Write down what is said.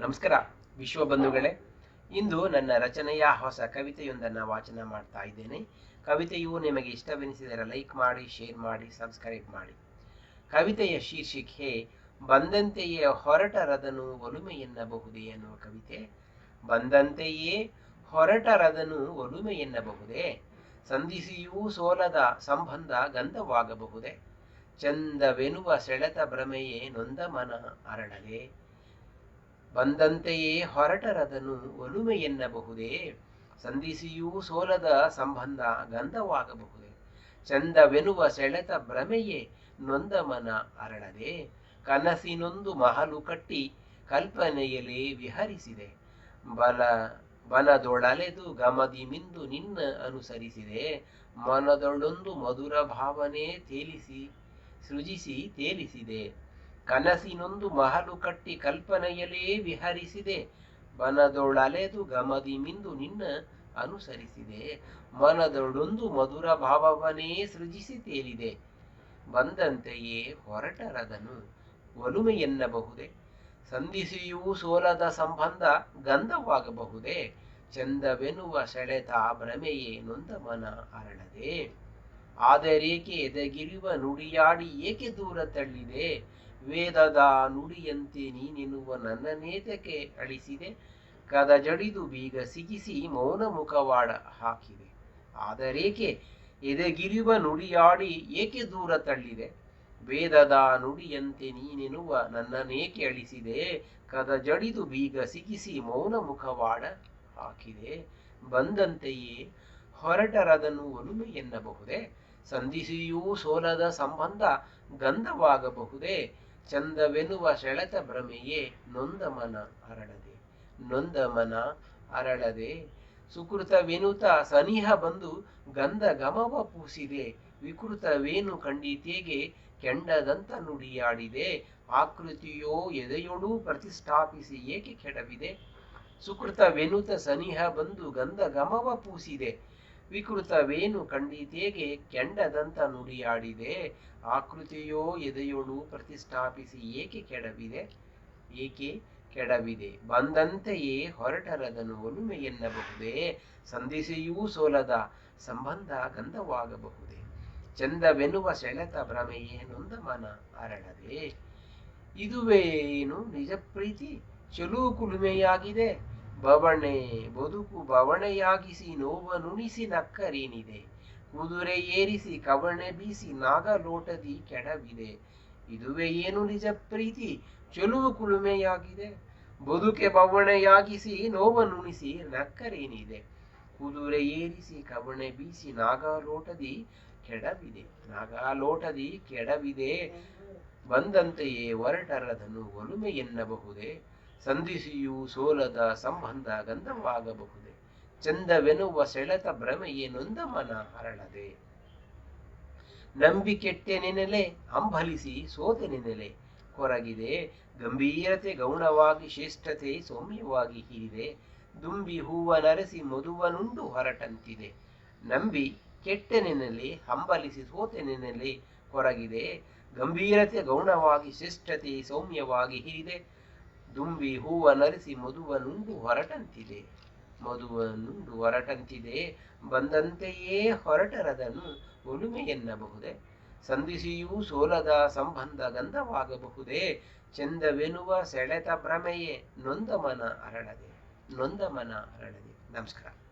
ನಮಸ್ಕಾರ, ವಿಶ್ವ ಬಂಧುಗಳೇ. ಇಂದು ನನ್ನ ರಚನೆಯ ಹೊಸ ಕವಿತೆಯೊಂದನ್ನು ವಾಚನ ಮಾಡ್ತಾ ಇದ್ದೇನೆ. ಕವಿತೆಯು ನಿಮಗೆ ಇಷ್ಟವೆನಿಸಿದರೆ ಲೈಕ್ ಮಾಡಿ, ಶೇರ್ ಮಾಡಿ, ಸಬ್ಸ್ಕ್ರೈಬ್ ಮಾಡಿ. ಕವಿತೆಯ ಶೀರ್ಷಿಕೆ, ಬಂದಂತೆಯೇ ಹೊರಟರದನು ಒಲುಮೆ ಎನ್ನಬಹುದೇ ಎನ್ನುವ ಕವಿತೆ. ಬಂದಂತೆಯೇ ಹೊರಟರದನು ಒಲುಮೆ ಎನ್ನಬಹುದೇ. ಸಂಧಿಸಿಯೂ ಸೋಲದ ಸಂಬಂಧ ಗಂಧವಾಗಬಹುದೇ. ಚಂದವೆನುವ ಸೆಳೆತ ಭ್ರಮೆಯೇ ನೊಂದ ಮನ ಅರಳದೆ ಬಂದಂತೆಯೇ ಹೊರಟರದನು ಒಲುಮೆ ಎನ್ನಬಹುದೇ? ಸಂಧಿಸಿಯೂ ಸೋಲದ ಸಂಬಂಧ ಗಂಧವಾಗಬಹುದೇ? ಚಂದವೆನುವ ಸೆಳೆತ ಭ್ರಮೆಯೇ ನೊಂದ ಮನ ಅರಳದೆ? ಕನಸಿನೊಂದು ಮಹಲು ಕಟ್ಟಿ ಕಲ್ಪನೆಯಲ್ಲಿ ವಿಹರಿಸಿದೆ. ಬಲ ಬನದೊಳಲೆದು ಗಮದಿ ಮಿಂದು ನಿನ್ನ ಅನುಸರಿಸಿದೆ. ಮನದೊಳೊಂದು ಮಧುರ ಭಾವನೆ ತೇಲಿಸಿ, ಸೃಜಿಸಿ ತೇಲಿಸಿದೆ. ಕನಸಿನೊಂದು ಮಹಲು ಕಟ್ಟಿ ಕಲ್ಪನೆಯಲೇ ವಿಹರಿಸಿದೆ. ಮನದೊಳಲೆದು ಗಮದಿ ಮಿಂದು ನಿನ್ನ ಅನುಸರಿಸಿದೆ. ಮನದೊಡೊಂದು ಮಧುರ ಭಾವವನೇ ಸೃಜಿಸಿ ತೇಲಿದೆ. ಬಂದಂತೆಯೇ ಹೊರಟರದನು. ಒಲುಮೆ ಎನ್ನಬಹುದೇ? ಸಂಧಿಸಿಯೂ ಸೋಲದ ಸಂಬಂಧ ಗಂಧವಾಗಬಹುದೇ? ಚಂದವೆನ್ನುವ ಸೆಳೆತ ಭ್ರಮೆಯೇ ನೊಂದ ಮನ ಅರಳದೆ? ಆದರೇಕೆ ಎದಗಿರುವ ನುಡಿಯಾಡಿ ಏಕೆ ದೂರ ತಳ್ಳಿದೆ? ವೇದದ ನುಡಿಯಂತೆ ನೀನೆನ್ನುವ ನನ್ನ ನೇತಕ್ಕೆ ಅಳಿಸಿದೆ. ಕದ ಜಡಿದು ಬೀಗ ಸಿಗಿಸಿ ಮೌನ ಮುಖವಾಡ ಹಾಕಿದೆ. ಆದರೇಕೆ? ಎದೆಗಿರುವ ನುಡಿಯಾಡಿ ಏಕೆ ದೂರ ತಳ್ಳಿದೆ? ವೇದದ ನುಡಿಯಂತೆ ನೀನೆನ್ನುವ ನನ್ನನೇಕೆ ಅಳಿಸಿದೆ. ಕದ ಜಡಿದು ಬೀಗ ಸಿಗಿಸಿ ಮೌನ ಮುಖವಾಡ ಹಾಕಿದೆ. ಬಂದಂತೆಯೇ ಹೊರಟರದನ್ನು ಒಲುಮೆ ಎನ್ನಬಹುದೇ? ಸಂಧಿಸಿಯೂ ಸೋಲದ ಸಂಬಂಧ ಗಂಧವಾಗಬಹುದೇ? ಚಂದವೆನ್ನುವ ಸೆಳೆತ ಭ್ರಮೆಯೇ ನೊಂದ ಮನ ಅರಳದೆ ನೊಂದ ಮನ ಅರಳದೆ. ಸುಕೃತವೆನುತ ಸನಿಹ ಬಂದು ಗಂಧ ಗಮವ ಪೂಸಿದೆ, ವಿಕೃತವೇನು ಖಂಡಿತೇಗೆ ಕೆಂಡದಂತ ನುಡಿಯಾಡಿದೆ. ಆಕೃತಿಯೋ ಎದೆಯೊಡೂ ಪ್ರತಿಷ್ಠಾಪಿಸಿ ಏಕೆ ಕೆಡವಿದೆ? ಸುಕೃತವೆನುತ ಸನಿಹ ಬಂದು ಗಂಧ ಗಮವ ಪೂಸಿದೆ ವಿಕೃತವೇನು ಖಂಡಿತೇಗೆ ಕೆಂಡದಂತ ನುಡಿಯಾಡಿದೆ. ಆಕೃತಿಯೋ ಎದೆಯೊಳು ಪ್ರತಿಷ್ಠಾಪಿಸಿ ಏಕೆ ಕೆಡವಿದೆ? ಏಕೆ ಕೆಡವಿದೆ? ಬಂದಂತೆಯೇ ಹೊರಟರದನು ಒಲುಮೆ ಎನ್ನಬಹುದೇ? ಸಂಧಿಸಿಯೂ ಸೋಲದ ಸಂಬಂಧ ಗಂಧವಾಗಬಹುದೇ? ಚಂದವೆನ್ನುವ ಸೆಳೆತ ಭ್ರಮೆಯೇ ನೊಂದ ಮನ ಅರಳದೆ. ಇದುವೇನು ನಿಜ ಪ್ರೀತಿ ಚಲೂ ಕುಲುಮೆಯಾಗಿದೆ. ಬವಣೆ ಬದುಕು ಬವಣೆಯಾಗಿಸಿ ನೋವ ನುಣಿಸಿ ನಕ್ಕರೇನಿದೆ? ಕುದುರೆ ಏರಿಸಿ ಕವಣೆ ಬೀಸಿ ನಾಗಲೋಟದಿ ಕೆಡವಿದೆ. ಇದುವೇ ಏನು ನಿಜ ಪ್ರೀತಿ? ಚೆಲುವು ಕುಳುಮೆಯಾಗಿದೆ ಬದುಕೆ ಬವಣೆಯಾಗಿಸಿ ನೋವ ನುಣಿಸಿ ನಕ್ಕರೇನಿದೆ? ಕುದುರೆ ಏರಿಸಿ ಕವಣೆ ಬೀಸಿ ನಾಗಾಲೋಟದಿ ಕೆಡವಿದೆ. ನಾಗಾಲೋಟದಿ ಕೆಡವಿದೆ. ಬಂದಂತೆಯೇ ಹೊರಟರದನು ಒಲುಮೆ ಎನ್ನಬಹುದೇ? ಸಂಧಿಸಿಯೂ ಸೋಲದ ಸಂಬಂಧ ಗಂಧವಾಗಬಹುದೇ? ಚಂದವೆನ್ನುವ ಸೆಳೆತ ಭ್ರಮೆಯೇ ನೊಂದ ಮನ ಹರಳದೆ? ನಂಬಿಕೆಟ್ಟೆ ನೆನೆಲೆ, ಹಂಬಲಿಸಿ ಸೋತೆ ನೆನೆಲೆ. ಕೊರಗಿದೆ ಗಂಭೀರತೆ, ಗೌಣವಾಗಿ, ಶ್ರೇಷ್ಠತೆ, ಸೌಮ್ಯವಾಗಿ ಹೀರಿದೆ. ದುಂಬಿ ಹೂವ ನರಸಿ ಮದುವನುಂಡು ಹೊರಟಂತಿದೆ. ನಂಬಿ ಕೆಟ್ಟೆ ನೆನೆಲೆ, ಹಂಬಲಿಸಿ ಸೋತೆ ನೆನೆಲೆ. ಕೊರಗಿದೆ ಗಂಭೀರತೆ, ಗೌಣವಾಗಿ, ಶ್ರೇಷ್ಠತೆ, ಸೌಮ್ಯವಾಗಿ ಹಿರಿದೆ. ದುಂಬಿ ನರಿಸಿ ಮಧುವನುಂಡು ಹೊರಟಂತಿದೆ. ಮಧುವನುಂಡು ಹೊರಟಂತಿದೆ. ಬಂದಂತೆಯೇ ಹೊರಟರದನು ಉಳುಮೆ ಎನ್ನಬಹುದೇ? ಸಂಧಿಸಿಯೂ ಸೋಲದ ಸಂಬಂಧ ಗಂಧವಾಗಬಹುದೇ? ಚಂದವೆನುವ ಸೆಳೆತ ಭ್ರಮೆಯೇ ನೊಂದ ಮನ ಅರಳದೆ. ನೊಂದ ಅರಳದೆ. ನಮಸ್ಕಾರ.